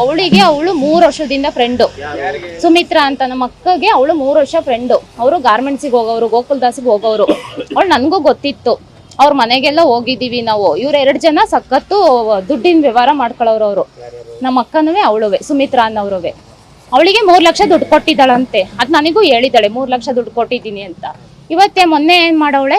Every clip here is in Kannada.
ಅವಳಿಗೆ ಅವಳು ಮೂರು ವರ್ಷದಿಂದ ಫ್ರೆಂಡು ಸುಮಿತ್ರಾ ಅಂತ ನಮ್ಮ ಅಕ್ಕಗೆ ಅವಳು ಮೂರು ವರ್ಷ ಫ್ರೆಂಡು ಅವರು ಗಾರ್ಮೆಂಟ್ಸಿಗೆ ಹೋಗೋರು ಗೋಕುಲ್ದಾಸಿಗೆ ಹೋಗೋರು ಅವಳು ನನಗೂ ಗೊತ್ತಿತ್ತು. ಅವ್ರ ಮನೆಗೆಲ್ಲ ಹೋಗಿದ್ದೀವಿ ನಾವು. ಇವ್ರು ಎರಡು ಜನ ಸಖತ್ತು ದುಡ್ಡಿನ ವ್ಯವಹಾರ ಮಾಡ್ಕೊಳ್ಳೋರು ಅವರು. ನಮ್ಮ ಅಕ್ಕನೂ ಅವಳುವೆ, ಸುಮಿತ್ರಾ ಅನ್ನೋರುವೆ ಅವಳಿಗೆ ಮೂರು ಲಕ್ಷ ದುಡ್ಡು ಕೊಟ್ಟಿದ್ದಾಳಂತೆ. ಅದು ನನಗೂ ಹೇಳಿದ್ದಾಳೆ, ಮೂರು ಲಕ್ಷ ದುಡ್ಡು ಕೊಟ್ಟಿದ್ದೀನಿ ಅಂತ. ಇವತ್ತೇ ಮೊನ್ನೆ ಏನು ಮಾಡವಳೆ?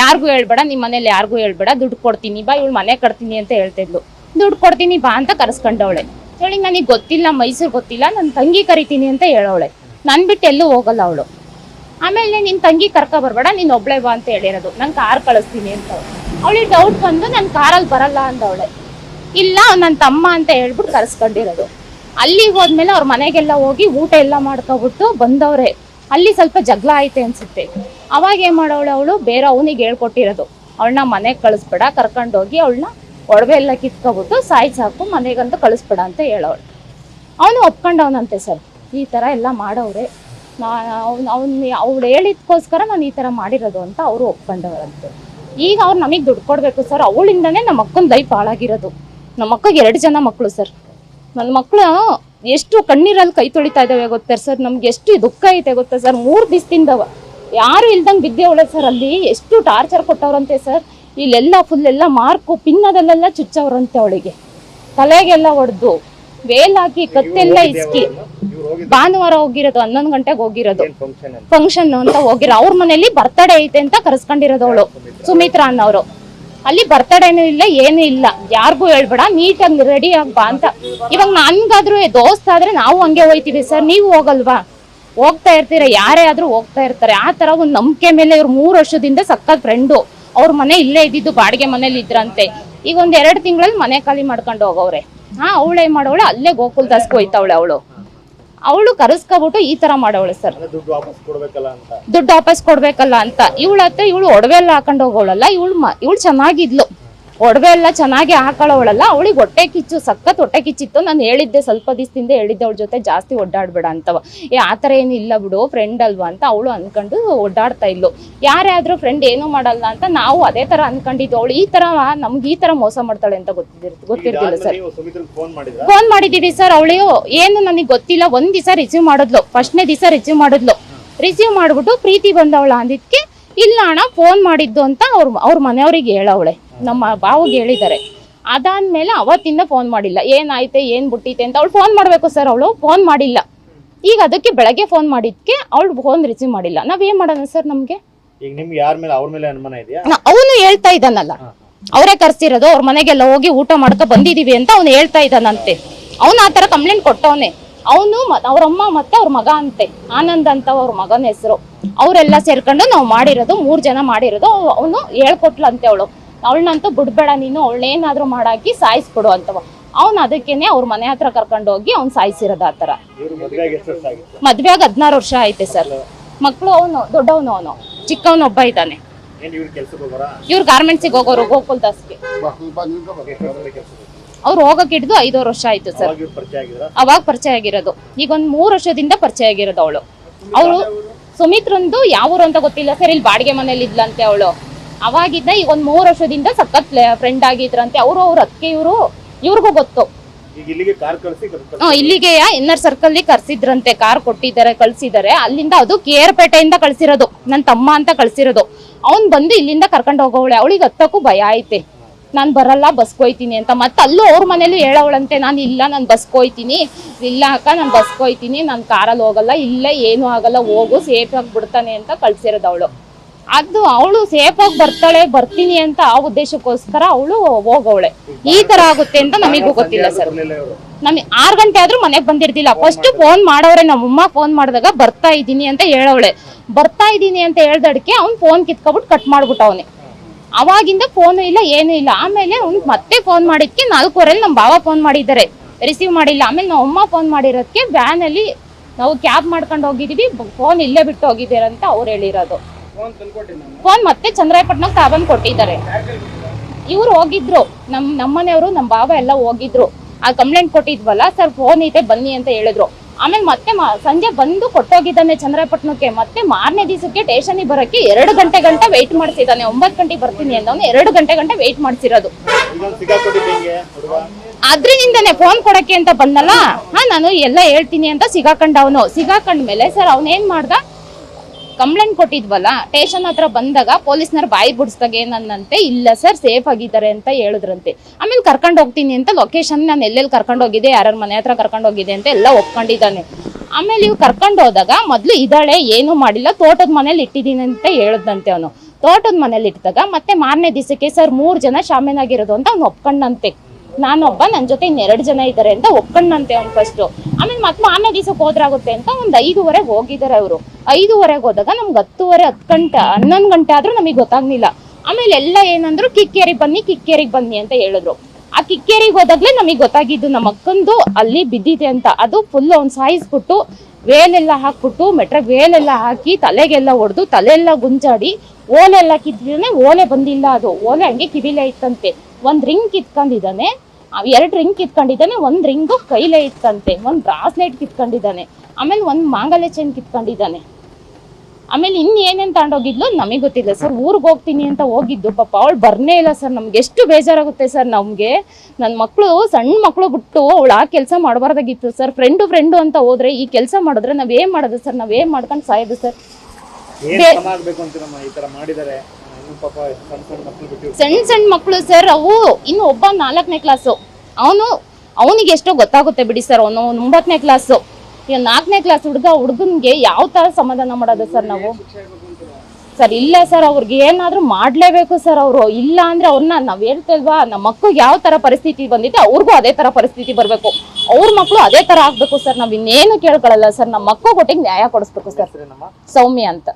ಯಾರಿಗೂ ಹೇಳ್ಬೇಡ ನಿಮ್ಮ ಮನೇಲಿ ಯಾರಿಗೂ ಹೇಳ್ಬೇಡ, ದುಡ್ಡು ಕೊಡ್ತೀನಿ, ಬಾ, ಇವಳು ಮನೆ ಕಟ್ತೀನಿ ಅಂತ ಹೇಳ್ತಿದ್ಲು. ದುಡ್ಡು ಕೊಡ್ತೀನಿ, ಬಾ ಅಂತ ಕರೆಸ್ಕೊಂಡವಳೆ. ಹೇಳಿ, ನನಗೆ ಗೊತ್ತಿಲ್ಲ, ಮೈಸೂರು ಗೊತ್ತಿಲ್ಲ ನನ್ನ ತಂಗಿ ಕರಿತೀನಿ ಅಂತ ಹೇಳೋಳೆ ನನ್ ಬಿಟ್ಟು ಎಲ್ಲೂ ಹೋಗಲ್ಲ ಅವಳು. ಆಮೇಲೆ ನಿನ್ ತಂಗಿ ಕರ್ಕ ಬರ್ಬೇಡ, ನೀನ್ ಒಬ್ಳೆ ಬಾ ಅಂತ ಹೇಳಿರೋದು. ನನ್ ಕಾರ್ ಕಳಿಸ್ತೀನಿ ಅಂತ ಅವಳಿಗೆ ಡೌಟ್ ಬಂದು ನಾನು ಕಾರಲ್ಲಿ ಬರಲ್ಲ ಅಂದವಳೆ. ಇಲ್ಲ ನನ್ನ ತಮ್ಮ ಅಂತ ಹೇಳ್ಬಿಟ್ಟು ಕರೆಸ್ಕೊಂಡಿರೋದು. ಅಲ್ಲಿ ಹೋದ್ಮೇಲೆ ಅವ್ರ ಮನೆಗೆಲ್ಲ ಹೋಗಿ ಊಟ ಎಲ್ಲ ಮಾಡ್ಕೊಬಿಟ್ಟು ಬಂದವ್ರೆ. ಅಲ್ಲಿ ಸ್ವಲ್ಪ ಜಗಳ ಐತೆ ಅನ್ಸುತ್ತೆ. ಅವಾಗ ಏನ್ ಮಾಡೋಳೆ ಅವಳು? ಬೇರೆ ಅವನಿಗೆ ಹೇಳ್ಕೊಟ್ಟಿರೋದು. ಅವಳನ್ನ ಮನೆಗೆ ಕಳಿಸ್ಬೇಡ ಕರ್ಕೊಂಡೋಗಿ ಅವಳನ್ನ ಒಡವೆ ಎಲ್ಲ ಕಿತ್ಕೊಬಿಟ್ಟು ಸಾಯ್ಸಾಕು ಮನೆಗಂತ ಕಳಿಸ್ಬೇಡ ಅಂತ ಹೇಳೋಳು ಅವನು ಒಪ್ಕೊಂಡವನಂತೆ ಸರ್. ಈ ಥರ ಎಲ್ಲ ಮಾಡವ್ರೆ. ಅವ್ನು ಅವ್ನು, ಅವ್ಳು ಹೇಳಿದ್ಕೋಸ್ಕರ ನಾನು ಈ ಥರ ಮಾಡಿರೋದು ಅಂತ ಅವರು ಒಪ್ಕೊಂಡವ್ರಂತೆ. ಈಗ ಅವ್ರು ನಮಗೆ ದುಡ್ಡು ಕೊಡಬೇಕು ಸರ್. ಅವಳಿಂದನೇ ನಮ್ಮ ಅಕ್ಕನ ಲೈಫ್ ಹಾಳಾಗಿರೋದು ನಮ್ಮ ಅಕ್ಕಗೆ ಎರಡು ಜನ ಮಕ್ಕಳು ಸರ್. ನನ್ನ ಮಕ್ಕಳು ಎಷ್ಟು ಕಣ್ಣೀರಲ್ಲಿ ಕೈ ತೊಳಿತಾ ಇದ್ದಾವೆ ಗೊತ್ತಾ ಸರ್? ನಮ್ಗೆ ಎಷ್ಟು ದುಃಖ ಐತೆ ಗೊತ್ತಾ ಸರ್? ಮೂರು ದಿವಸದಿಂದವ. ಯಾರು ಇಲ್ದಂಗೆ ಬಿದ್ದೇವಳೆ ಸರ್ ಅಲ್ಲಿ. ಎಷ್ಟು ಟಾರ್ಚರ್ ಕೊಟ್ಟವ್ರಂತೆ ಸರ್. ಇಲ್ಲೆಲ್ಲ ಫುಲ್ ಎಲ್ಲ ಮಾರ್ಕು ಪಿನ್ನದಲ್ಲೆಲ್ಲ ಚುಚ್ಚವ್ರಂತೆ ಅವಳಿಗೆ. ತಲೆಗೆಲ್ಲ ಹೊಡೆದು ವೇಲಾಕಿ ಹಾಕಿ ಕತ್ತೆಲ್ಲ ಇಸ್ಕಿ. ಭಾನುವಾರ ಹೋಗಿರೋದು ಹನ್ನೊಂದು ಗಂಟೆಗೆ ಹೋಗಿರೋದು. ಫಂಕ್ಷನ್ ಅಂತ? ಫಂಕ್ಷನ್ ಅಂತ ಹೋಗಿರೋ ಅವ್ರ ಮನೇಲಿ ಬರ್ತಡೇ ಐತೆ ಅಂತ ಕರ್ಸ್ಕೊಂಡಿರೋದು ಅವಳು ಸುಮಿತ್ರಾ. ಅನ್ನೋರು. ಅಲ್ಲಿ ಬರ್ತಡೇನೂ ಇಲ್ಲ ಏನೂ ಇಲ್ಲ. ಯಾರಿಗೂ ಹೇಳ್ಬೇಡ ನೀಟಾಗಿ ರೆಡಿ ಆಗ್ಬಾ ಅಂತ. ಇವಾಗ ನನ್ಗಾದ್ರೂ ದೋಸ್ತ ಆದ್ರೆ ನಾವು ಹಂಗೆ ಹೋಯ್ತೀವಿ. ಸರ್ ನೀವು ಹೋಗಲ್ವಾ? ಹೋಗ್ತಾ ಇರ್ತೀರ? ಯಾರೇ ಆದ್ರೂ ಹೋಗ್ತಾ ಇರ್ತಾರೆ. ಆ ತರ ಒಂದು ನಂಬಿಕೆ ಮೇಲೆ ಇವ್ರು ಮೂರು ವರ್ಷದಿಂದ ಸಕ್ಕತ್ ಫ್ರೆಂಡು ಅವ್ರ ಮನೆ ಇಲ್ಲೇ ಇದ್ದಿದ್ದು ಬಾಡಿಗೆ ಮನೇಲಿ ಇದ್ರಂತೆ. ಈಗ ಒಂದ್ ಎರಡು ತಿಂಗಳಲ್ಲಿ ಮನೆ ಖಾಲಿ ಮಾಡ್ಕೊಂಡು ಹೋಗವ್ರೆ. ಹಾ ಅವಳೇ ಮಾಡೋಳು ಅಲ್ಲೇ ಗೋಕುಲ್ ದಾಸ್ಗೆ ಹೋಯ್ತಾವಳೆ ಅವಳು. ಅವಳು ಕರೆಸ್ಕೊಬಿಟ್ಟು ಈ ತರ ಮಾಡವಳೆ ಸರ್. ದುಡ್ಡು ವಾಪಸ್ ಕೊಡ್ಬೇಕಲ್ಲ ಅಂತ. ಇವಳ ಹತ್ರ ಇವಳು ಒಡವೆ ಎಲ್ಲ ಹಾಕೊಂಡು ಹೋಗೋಳಲ್ಲ ಇವಳು ಇವಳು ಚೆನ್ನಾಗಿದ್ಲು. ಒಡವೆ ಎಲ್ಲ ಚೆನ್ನಾಗಿ ಹಾಕೊಳ್ಳೋಳಲ್ಲ ಅವಳಿಗೆ ಹೊಟ್ಟೆ ಕಿಚ್ಚು ಸಖತ್ ಹೊಟ್ಟೆ ಕಿಚ್ಚಿತ್ತು. ನಾನು ಹೇಳಿದ್ದೆ ಸ್ವಲ್ಪ ದಿವಸದಿಂದ ಹೇಳಿದ್ದೆ ಅವಳ ಜೊತೆ ಜಾಸ್ತಿ ಒಡ್ಡಾಡ್ಬೇಡ ಅಂತವ. ಏ ಆ ಥರ ಏನಿಲ್ಲ ಬಿಡು ಫ್ರೆಂಡ್ ಅಲ್ವಾ ಅಂತ ಅವಳು ಅಂದ್ಕೊಂಡು ಒಡ್ಡಾಡ್ತಾ ಇದ್ಲು. ಯಾರೇ ಆದರೂ ಫ್ರೆಂಡ್ ಏನೂ ಮಾಡಲ್ಲ ಅಂತ ನಾವು ಅದೇ ಥರ ಅಂದ್ಕೊಂಡಿದ್ದು ಅವಳು ಈ ಥರ ನಮ್ಗೆ ಈ ಥರ ಮೋಸ ಮಾಡ್ತಾಳೆ ಅಂತ ಗೊತ್ತಿದ್ದಿರ್ ಗೊತ್ತಿರ್ತಿಲ್ಲ ಸರ್. ಫೋನ್ ಮಾಡಿದ್ದೀವಿ ಸರ್ ಅವಳು ಏನು ನನಗೆ ಗೊತ್ತಿಲ್ಲ ಒಂದು ದಿವಸ ರಿಸೀವ್ ಮಾಡಿದ್ಲು. ಫಸ್ಟ್ನೇ ದಿವಸ ರಿಸೀವ್ ಮಾಡಿದ್ಲು. ರಿಸೀವ್ ಮಾಡಿಬಿಟ್ಟು ಪ್ರೀತಿ ಬಂದವಳ ಅಂದಿದ್ಕೆ ಇಲ್ಲ ಅಣ್ಣ ಫೋನ್ ಮಾಡಿದ್ದು ಅಂತ ಅವ್ರ ಅವ್ರ ಮನೆಯವ್ರಿಗೆ ಹೇಳವಳೆ. ನಮ್ಮ ಬಾವಿಗೆ ಹೇಳಿದ್ದಾರೆ. ಅದಾದ್ಮೇಲೆ ಅವತ್ತಿಂದ ಫೋನ್ ಮಾಡಿಲ್ಲ. ಏನಾಯ್ತೆ ಏನ್ ಬಿಟ್ಟಿತೆ ಅಂತ ಅವಳು ಫೋನ್ ಮಾಡ್ಬೇಕು ಸರ್ ಅವಳು. ಫೋನ್ ಮಾಡಿಲ್ಲ. ಈಗ ಅದಕ್ಕೆ ಬೆಳಗ್ಗೆ ಫೋನ್ ಮಾಡಿದ್ಕೆ ಅವಳು ಫೋನ್ ರಿಸೀವ್ ಮಾಡಿಲ್ಲ. ನಾವೇನ್ ಮಾಡೋಣ ಸರ್ ನಮ್ಗೆ? ಈಗ ನಿಮ್ಗೆ ಯಾರ ಮೇಲೆ ಅವ್ರ ಮೇಲೆ ಅನುಮಾನ ಇದೆಯಾ? ಅವನು ಹೇಳ್ತಾ ಇದ್ದಾನಲ್ಲ. ಅವರೇ ಕರ್ಸಿರೋದು ಅವ್ರ ಮನೆಗೆಲ್ಲ ಹೋಗಿ ಊಟ ಮಾಡ್ಕೊ ಬಂದಿದೀವಿ ಅಂತ ಅವ್ನು ಹೇಳ್ತಾ ಇದ್ದಾನಂತೆ. ಅವನು ಆ ತರ ಕಂಪ್ಲೇಂಟ್ ಕೊಟ್ಟವನೆ. ಅವನು ಅವ್ರಮ್ಮ ಮತ್ತೆ ಅವ್ರ ಮಗ ಅಂತೆ. ಆನಂದ್ ಅಂತ ಅವ್ರ ಮಗನ ಹೆಸರು. ಅವರೆಲ್ಲ ಸೇರ್ಕೊಂಡು ನಾವು ಮಾಡಿರೋದು ಮೂರ್ ಜನ ಮಾಡಿರೋದು ಅವನು ಹೇಳ್ಕೊಟ್ಲಂತೆ ಅವಳು. ಅವಳನ್ನಂತೂ ಬಿಡ್ಬೇಡ ನೀನು ಅವಳೇನಾದ್ರೂ ಮಾಡಾಕಿ ಸಾಯಿಸ್ಬಿಡು ಅಂತವ. ಅವ್ನು ಅದಕ್ಕೇನೆ ಅವ್ರ ಮನೆ ಹತ್ರ ಕರ್ಕೊಂಡು ಹೋಗಿ ಅವ್ನು ಸಾಯಿಸಿರೋದು ಆ ಥರ. ಆಗಿತ್ತು ಮದ್ವೆಯಾಗ ಹದಿನಾರು ವರ್ಷ ಐತೆ ಸರ್. ಮಕ್ಕಳು ಅವನು ದೊಡ್ಡವನು ಅವನು. ಚಿಕ್ಕವನೊಬ್ಬ ಇದ್ದಾನೆ. ಇವ್ರ ಇವ್ರು ಕೆಲ್ಸಕ್ಕೆ ಹೋಗೋರಾ? ಇವ್ರು ಗಾರ್ಮೆಂಟ್ಸಿಗೆ ಹೋಗೋರು ಗೋಕುಲ್ ದಾಸ್ಗೆ. ಕೆಲ್ಸಕ್ಕೆ ಅವ್ರು ಹೋಗಕ್ ಹಿಡಿದು ಐದಾರು ವರ್ಷ ಆಯ್ತು ಸರ್. ಅವಾಗ ಪರಿಚಯ ಆಗಿರೋದು. ಈಗ ಒಂದ್ ಮೂರ್ ವರ್ಷದಿಂದ ಪರಿಚಯ ಆಗಿರೋದು ಅವಳು. ಅವಳು ಸುಮಿತ್ರಂದು ಯಾವ ಊರು ಅಂತ ಗೊತ್ತಿಲ್ಲ ಸರ್. ಇಲ್ಲಿ ಬಾಡಿಗೆ ಮನೇಲಿ ಇದ್ಲಂತೆ ಅವಳು. ಅವಾಗಿದ್ದ ಈಗ ಒಂದ್ ಮೂರ್ ವರ್ಷದಿಂದ ಸಖತ್ ಫ್ರೆಂಡ್ ಆಗಿದ್ರಂತೆ. ಅವರು ಅವ್ರ ಅದಕ್ಕೆ ಇವರು ಇವ್ರಿಗೂ ಗೊತ್ತು. ಇಲ್ಲಿಗೆ ಕಾರ್ ಇನ್ನರ್ ಸರ್ಕಲ್ ಕರ್ಸಿದ್ರಂತೆ. ಕಾರ್ ಕೊಟ್ಟಿದ್ದಾರೆ ಕಳ್ಸಿದ್ದಾರೆ. ಅಲ್ಲಿಂದ ಅದು ಕೇರ್ಪೇಟೆಯಿಂದ ಕಳ್ಸಿರೋದು. ನನ್ನ ತಮ್ಮ ಅಂತ ಕಳ್ಸಿರೋದು. ಅವ್ನ್ ಬಂದು ಇಲ್ಲಿಂದ ಕರ್ಕೊಂಡು ಹೋಗೋವಳೆ. ಅವಳಿಗೆ ಹತ್ತಕ್ಕೂ ಭಯ ಐತೆ. ನಾನ್ ಬರಲ್ಲ ಬಸ್ಕೊಯ್ತೀನಿ ಅಂತ. ಮತ್ತೆ ಅಲ್ಲೂ ಅವ್ರ ಮನೇಲಿ ಹೇಳವಳಂತೆ ನಾನು ಇಲ್ಲ ನಾನು ಬಸ್ಕೊಯ್ತೀನಿ ಇಲ್ಲ ಅಕ್ಕ ನಾನು ಬಸ್ಕೊಯ್ತೀನಿ ನಾನು ಕಾರಲ್ಲಿ ಹೋಗಲ್ಲ ಇಲ್ಲ ಏನೂ ಆಗಲ್ಲ. ಹೋಗು ಸೇಫ್ ಆಗಿ ಬಿಡ್ತಾನೆ ಅಂತ ಕಳ್ಸಿರೋದು ಅವಳು. ಅದು ಅವಳು ಸೇಫ್ ಆಗಿ ಬರ್ತಾಳೆ, ಬರ್ತೀನಿ ಅಂತ ಆ ಉದ್ದೇಶಕ್ಕೋಸ್ಕರ ಅವಳು ಹೋಗವಳೆ. ಈ ತರ ಆಗುತ್ತೆ ಅಂತ ನಮಗೂ ಗೊತ್ತಿಲ್ಲ ಸರ್. ನಮಗೆ ಆರ್ ಗಂಟೆ ಆದ್ರೂ ಮನೆಗೆ ಬಂದಿರ್ತಿಲ್ಲ ಫಸ್ಟ್ ಫೋನ್ ಮಾಡೋರೆ ನಮ್ಮಮ್ಮ ಫೋನ್ ಮಾಡಿದಾಗ ಬರ್ತಾ ಇದ್ದೀನಿ ಅಂತ ಹೇಳವಳೆ. ಬರ್ತಾ ಇದ್ದೀನಿ ಅಂತ ಹೇಳ್ದಡ್ಕೆ ಅವ್ನು ಫೋನ್ ಕಿತ್ಕೊಬಿಟ್ಟು ಕಟ್ ಮಾಡ್ಬಿಟ್ಟವನೆ. ಅವಾಗಿಂದ ಫೋನು ಇಲ್ಲ, ಏನೂ ಇಲ್ಲ. ಆಮೇಲೆ ಅವ್ನು ಮತ್ತೆ ಫೋನ್ ಮಾಡಿದ್ಕೆ ನಾಲ್ಕೂವರೆಲ್ಲಿ ನಮ್ಮ ಬಾವ ಫೋನ್ ಮಾಡಿದ್ದಾರೆ. ರಿಸೀವ್ ಮಾಡಿಲ್ಲ. ಆಮೇಲೆ ನಮ್ಮ ಅಮ್ಮ ಫೋನ್ ಮಾಡಿರೋದಕ್ಕೆ ವ್ಯಾನ್ ಅಲ್ಲಿ ನಾವು ಕ್ಯಾಬ್ ಮಾಡ್ಕೊಂಡು ಹೋಗಿದೀವಿ ಫೋನ್ ಇಲ್ಲೇ ಬಿಟ್ಟು ಹೋಗಿದ್ದೀರಂತ ಅವ್ರು ಹೇಳಿರೋದು. ಫೋನ್ ಮತ್ತೆ ಚಂದ್ರಾಯಪಟ್ಟಣಕ್ಕೆ ತಾಬಂದ್ ಕೊಟ್ಟಿದ್ದಾರೆ. ಇವ್ರು ಹೋಗಿದ್ರು. ನಮ್ ನಮ್ಮನೆಯವರು ನಮ್ಮ ಬಾವ ಎಲ್ಲ ಹೋಗಿದ್ರು. ಆ ಕಂಪ್ಲೇಂಟ್ ಕೊಟ್ಟಿದ್ವಲ್ಲ ಸರ್ ಫೋನ್ ಇದೆ ಬನ್ನಿ ಅಂತ ಹೇಳಿದ್ರು. ಆಮೇಲೆ ಮತ್ತೆ ಮ- ಸಂಜೆ ಬಂದು ಕೊಟ್ಟೋಗಿದ್ದಾನೆ ಚಂದ್ರಾಯಪಟ್ಟಣಕ್ಕೆ ಮತ್ತೆ ಮಾರನೇ ದಿವಸಕ್ಕೆ ಟೇಷನಿಗೆ ಬರೋಕ್ಕೆ ಎರಡು ಗಂಟೆ ಗಂಟೆ ವೆಯ್ಟ್ ಮಾಡ್ತಿದ್ದಾನೆ ಒಂಬತ್ತು ಗಂಟೆಗೆ ಬರ್ತೀನಿ ಅಂದವನು ಎರಡು ಗಂಟೆ ಗಂಟೆ ವೆಯ್ಟ್ ಮಾಡಿಸಿರೋದು. ಅದ್ರಿಂದಾನೆ ಫೋನ್ ಕೊಡಕ್ಕೆ ಅಂತ ಬಂದಲ್ಲ? ಹಾ ನಾನು ಎಲ್ಲ ಹೇಳ್ತೀನಿ ಅಂತ ಸಿಗಾಕಂಡ ಅವನು ಸಿಗಾಕಂಡ್ಮೇಲೆ ಸರ್ ಅವನೇನ್ ಮಾಡ್ದ? ಕಂಪ್ಲೇಂಟ್ ಕೊಟ್ಟಿದ್ವಲ್ಲ, ಸ್ಟೇಷನ್ ಹತ್ರ ಬಂದಾಗ ಪೊಲೀಸ್ನವ್ರು ಬಾಯಿ ಬಿಡಿಸ್ದಾಗ ಏನಂದಂತೆ ಇಲ್ಲ ಸರ್ ಸೇಫ್ ಆಗಿದ್ದಾರೆ ಅಂತ ಹೇಳಿದ್ರಂತೆ. ಆಮೇಲೆ ಕರ್ಕೊಂಡು ಹೋಗ್ತೀನಿ ಅಂತ ಲೊಕೇಶನ್ ನಾನು ಎಲ್ಲೆಲ್ಲಿ ಕರ್ಕೊಂಡು ಹೋಗಿದೆ, ಯಾರ್ಯಾರ ಮನೆ ಹತ್ರ ಕರ್ಕೊಂಡು ಹೋಗಿದೆ ಅಂತ ಎಲ್ಲ ಒಪ್ಕೊಂಡಿದ್ದಾನೆ. ಆಮೇಲೆ ಇವ್ ಕರ್ಕೊಂಡು ಹೋದಾಗ ಮೊದ್ಲು ಇದ್ದಾಳೆ, ಏನು ಮಾಡಿಲ್ಲ, ತೋಟದ ಮನೇಲಿ ಇಟ್ಟಿದ್ದೀನಿ ಅಂತ ಹೇಳಿದಂತೆ ಅವನು. ತೋಟದ ಮನೇಲಿ ಇಟ್ಟಿದಾಗ ಮತ್ತೆ ಮಾರನೇ ದಿವಸಕ್ಕೆ ಸರ್ ಮೂರು ಜನ ಶಾಮೀನಾಗಿರೋದು ಅಂತ ಅವ್ನು ಒಪ್ಕೊಂಡಂತೆ. ನಾನೊಬ್ಬ ನನ್ನ ಜೊತೆ ಇನ್ನೆರಡು ಜನ ಇದ್ದಾರೆ ಅಂತ ಒಪ್ಕೊಂಡಂತೆ ಅವ್ನು ಫಸ್ಟ್ ಆಮೇಲೆ ಮತ್ತೆ ಮಾರನೇ ದಿವಸಕ್ಕೆ ಹೋದ್ರಾಗುತ್ತೆ ಅಂತ ಒಂದು ಐದುವರೆಗೆ ಹೋಗಿದ್ದಾರೆ ಅವರು. ಐದುವರೆಗೆ ಹೋದಾಗ ನಮ್ಗೆ ಹತ್ತುವರೆ, ಹತ್ತು ಗಂಟೆ, ಹನ್ನೊಂದು ಗಂಟೆ ಆದ್ರೂ ನಮಗೆ ಗೊತ್ತಾಗ್ಲಿಲ್ಲ. ಆಮೇಲೆ ಎಲ್ಲ ಏನಂದ್ರು ಕಿಕ್ಕೇರಿಗೆ ಬನ್ನಿ ಕಿಕ್ಕೇರಿಗೆ ಬನ್ನಿ ಅಂತ ಹೇಳಿದ್ರು. ಆ ಕಿಕ್ಕೇರಿಗೆ ಹೋದಾಗ್ಲೇ ನಮಗೆ ಗೊತ್ತಾಗಿದ್ದು ನಮ್ಮ ಅಕ್ಕಂದು ಅಲ್ಲಿ ಬಿದ್ದಿದೆ ಅಂತ. ಅದು ಫುಲ್ ಅವ್ನು ಸಾಯಿಸ್ಬಿಟ್ಟು ವೇಲೆಲ್ಲ ಹಾಕ್ಬಿಟ್ಟು ಮೆಟ್ರ ವೇಲೆಲ್ಲ ಹಾಕಿ ತಲೆಗೆಲ್ಲ ಹೊಡೆದು ತಲೆಯೆಲ್ಲ ಗುಂಜಾಡಿ ಓಲೆಲ್ಲ ಕಿದ್ರೆ ಓಲೆ ಬಂದಿಲ್ಲ ಅದು. ಓಲೆ ಹಂಗೆ ಕಿವಿಲೇ ಇತ್ತಂತೆ. ಒಂದ್ ರಿಂಗ್ ಕಿತ್ಕೊಂಡಿದ್ದಾನೆ. ಎರಡು ರಿಂಗ್ ಕಿತ್ಕೊಂಡಿದ್ದಾನೆ ಒಂದು ರಿಂಗು ಕೈಲೇ ಇತ್ತಂತೆ ಒಂದು ಬ್ರಾಸ್ಲೆಟ್ ಕಿತ್ಕೊಂಡಿದ್ದಾನೆ ಆಮೇಲೆ ಒಂದು ಮಾಂಗಲ್ಯ ಚೈನ್ ಕಿತ್ಕೊಂಡಿದ್ದಾನೆ. ಆಮೇಲೆ ಇನ್ನೇನೇನು ಏನೇನ್ ತಗೊಂಡೋಗಿದ್ಲು ನಮಗೆ ಗೊತ್ತಿಲ್ಲ. ಸರ್ ಊರಿಗೆ ಹೋಗ್ತೀನಿ ಅಂತ ಹೋಗಿದ್ದು. ಪಾಪ ಅವಳು ಬರ್ನೇ ಇಲ್ಲ ಸರ್ ನಮ್ಗೆ ಎಷ್ಟು ಬೇಜಾರಾಗುತ್ತೆ ಸರ್ ನಮಗೆ. ನನ್ನ ಮಕ್ಕಳು ಸಣ್ಣ ಮಕ್ಕಳು ಬಿಟ್ಟು ಅವಳು ಆ ಕೆಲಸ ಮಾಡಬಾರ್ದಾಗಿತ್ತು ಸರ್. ಫ್ರೆಂಡು ಫ್ರೆಂಡು ಅಂತ ಹೋದ್ರೆ ಈ ಕೆಲಸ ಮಾಡಿದ್ರೆ ನಾವೇನು ಏನ್ ಮಾಡೋದು ಸರ್? ನಾವೇನು ಏನ್ ಮಾಡ್ಕೊಂಡು ಸಾಯೋದು ಸರ್? ಸಣ್ಣ ಸಣ್ಣ ಮಕ್ಕಳು ಸರ್, ಅವು ಇನ್ನು ಒಬ್ಬ ನಾಲ್ಕನೇ ಕ್ಲಾಸು ಅವನು, ಅವನಿಗೆ ಎಷ್ಟೋ ಗೊತ್ತಾಗುತ್ತೆ ಬಿಡಿ ಸರ್, ಅವನು ಒಂಬತ್ತನೇ ಕ್ಲಾಸು ಈಗ ನಾಲ್ಕನೇ ಕ್ಲಾಸ್ ಹುಡುಗ, ಹುಡುಗನ್ಗೆ ಯಾವ ತರ ಸಮಾಧಾನ ಮಾಡೋದು ಸರ್ ನಾವು? ಸರ್, ಇಲ್ಲ ಸರ್, ಅವ್ರಿಗೆ ಏನಾದರೂ ಮಾಡ್ಲೇಬೇಕು ಸರ್ ಅವರು. ಇಲ್ಲ ಅಂದ್ರೆ ಅವ್ರನ್ನ ನಾವು ಹೇಳ್ತೇಲ್ವಾ ನಮ್ಮ ಮಕ್ಕಳು ಯಾವ ತರ ಪರಿಸ್ಥಿತಿ ಬಂದಿದೆ, ಅವ್ರಿಗೂ ಅದೇ ತರ ಪರಿಸ್ಥಿತಿ ಬರಬೇಕು. ಅವ್ರ ಮಕ್ಕಳು ಅದೇ ತರ ಆಗಬೇಕು ಸರ್, ನಾವು ಇನ್ನೇನು ಕೇಳ್ಕೊಳ್ಳಲ್ಲ ಸರ್ ನಮ್ಮ ಮಕ್ಕಳು ಕೊಟ್ಟಿಗೆ ನ್ಯಾಯ ಕೊಡಿಸ್ಬೇಕು ಸರ್. ಸೌಮ್ಯ ಅಂತ.